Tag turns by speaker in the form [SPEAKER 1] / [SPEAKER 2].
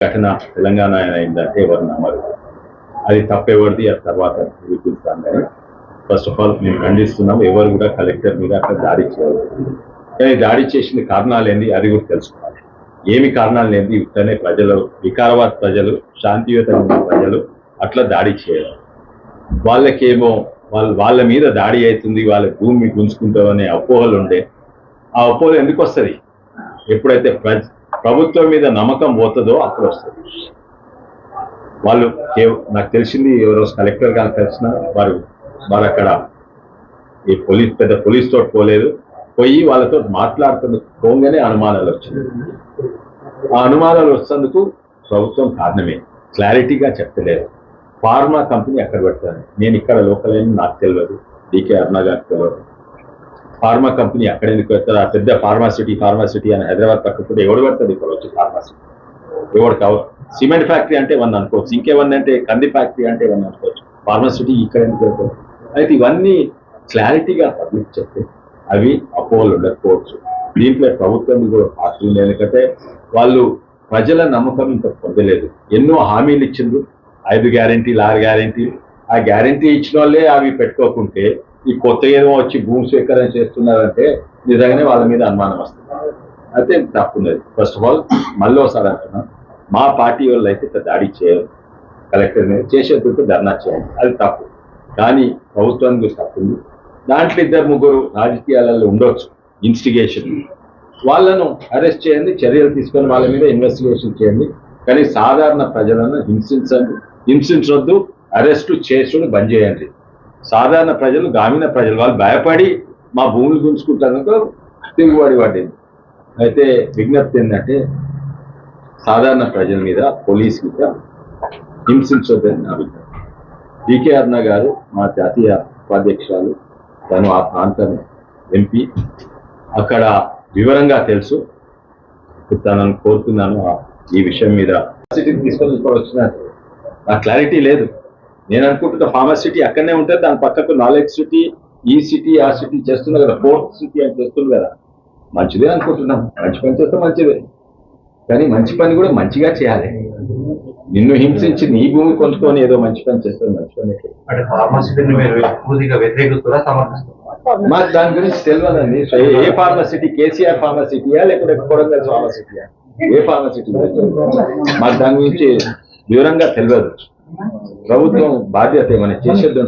[SPEAKER 1] ఘటన తెలంగాణ అయిందంటే ఎవరు నమ్మరు అది తప్పెవరిది ఆ తర్వాత నిరూపిస్తాం కానీ ఫస్ట్ ఆఫ్ ఆల్ మేము ఖండిస్తున్నాం ఎవరు కూడా కలెక్టర్ మీద అక్కడ దాడి చేయరు కానీ దాడి చేసిన కారణాలు ఏంది? అది కూడా తెలుసుకోవాలి. ఏమి కారణాలు ఏంది? ఇట్లనే ప్రజలు వికారాబాద్ ప్రజలు శాంతియుతమైన ప్రజలు అట్లా దాడి చేయడం. వాళ్ళకేమో వాళ్ళ వాళ్ళ మీద దాడి అవుతుంది వాళ్ళ భూమి గుంజుకుంటామనే అపోహలు ఉండే. ఆ అపోహలు ఎందుకు వస్తుంది ఎప్పుడైతే ప్రజ ప్రభుత్వం మీద నమ్మకం పోతుందో అప్పుడు వస్తుంది. వాళ్ళు నాకు తెలిసింది ఎవరో కలెక్టర్ గారు తెలిసిన వారు వారు అక్కడ ఈ పోలీస్ పెద్ద పోలీస్ తోటి పోలేదు. పోయి వాళ్ళతో మాట్లాడుతున్న పోగానే అనుమానాలు వచ్చింది ఆ అనుమానాలు వచ్చేందుకు ప్రభుత్వం కారణమే. క్లారిటీగా చెప్పలేదు. ఫార్మా కంపెనీ అక్కడ పెడతాను నేను ఇక్కడ లోకల్ నాకు తెలియదు. డికే అరుణ గారికి తెలియదు. ఫార్మా కంపెనీ అక్కడ ఎందుకు పెడతారు? ఆ పెద్ద ఫార్మాసిటీ ఫార్మాసిటీ అని హైదరాబాద్ పక్కన ఎవడు పెడతాడు ఇక్కడ వచ్చి ఫార్మాసిటీ ఎవడు కావచ్చు సిమెంట్ ఫ్యాక్టరీ అంటే వన్ అనుకోవచ్చు. ఇంకేమన్నా అంటే కంది ఫ్యాక్టరీ అంటే వన్ అనుకోవచ్చు. ఫార్మాసిటీ ఇక్కడ ఎందుకు పెడతారు? అయితే ఇవన్నీ క్లారిటీగా పబ్లిక్ చెప్తే అవి అపోహలు ఉండకపోవచ్చు. దీంట్లో ప్రభుత్వం కూడా పాత్ర ఎందుకంటే వాళ్ళు ప్రజల నమ్మకం ఇంకా పొందలేదు. ఎన్నో హామీలు ఇచ్చిండ్రు. ఐదు గ్యారంటీలు ఆరు గ్యారంటీలు. ఆ గ్యారెంటీ ఇచ్చిన వాళ్ళే అవి పెట్టుకోకుంటే ఈ కొత్త ఏదో వచ్చి భూమి స్వీకరణ చేస్తున్నారంటే నిజంగానే వాళ్ళ మీద అనుమానం వస్తుంది. అయితే తప్పున్నది ఫస్ట్ ఆఫ్ ఆల్ మళ్ళీ ఒకసారి అంటున్నాం మా పార్టీ వాళ్ళు అయితే దాడి చేయరు. కలెక్టర్ మీద చేసేందుకు ధర్నా చేయాలి. అది తప్పు. కానీ ప్రభుత్వానికి తప్పుంది దాంట్లో ఇద్దరు ముగ్గురు రాజకీయాలలో ఉండొచ్చు. ఇన్స్టిగేషన్ వాళ్ళను అరెస్ట్ చేయండి చర్యలు తీసుకొని వాళ్ళ మీద ఇన్వెస్టిగేషన్ చేయండి. కానీ సాధారణ ప్రజలను హింసించండి. హింసించొద్దు అరెస్టు చేసుడు బంద్ చేయండి. సాధారణ ప్రజలు గ్రామీణ ప్రజలు వాళ్ళు భయపడి మా భూములు గుంజుకుంటారనుకో తిరుగుబడి పడింది అయితే విజ్ఞప్తి ఏంటంటే సాధారణ ప్రజల మీద పోలీస్ మీద హింసించొద్దని నా అభిప్రాయం. డికే అరుణ గారు మా జాతీయ ఉపాధ్యక్షురాలు తను ఆ ప్రాంతం ఎంపీ. అక్కడ వివరంగా తెలుసు. తనను కోరుతున్నాను ఆ- ఈ విషయం మీద. తీసుకొని ఇక్కడ వచ్చినట్టు నాకు క్లారిటీ లేదు. నేను అనుకుంటున్న ఫార్మసిటీ అక్కడనే ఉంటుంది దాని పక్కకు నాలెడ్జ్ సిటీ ఈ సిటీ ఆ సిటీ చేస్తున్నా కదా ఫోర్త్ సిటీ అని చేస్తుంది కదా. మంచిదే అనుకుంటున్నాం. మంచి పని చేస్తే మంచిదే. కానీ మంచి పని కూడా మంచిగా చేయాలి. నిన్ను హింసించి నీ భూమి కొనుక్కొని ఏదో మంచి పని చేస్తే మంచి పని మాకు దాని గురించి తెలియదండి ఏ- ఫార్మసిటీ కేసీఆర్ ఫార్మసిటీయా లేకపోతే కొడంగల్ ఫార్మసిటీయా ఏ ఫార్మసిటీ మాకు దాని గురించి వివరంగా తెలియదు ప్రభుత్వం బాధ్యత ఏమైనా చేసేది ఉంటే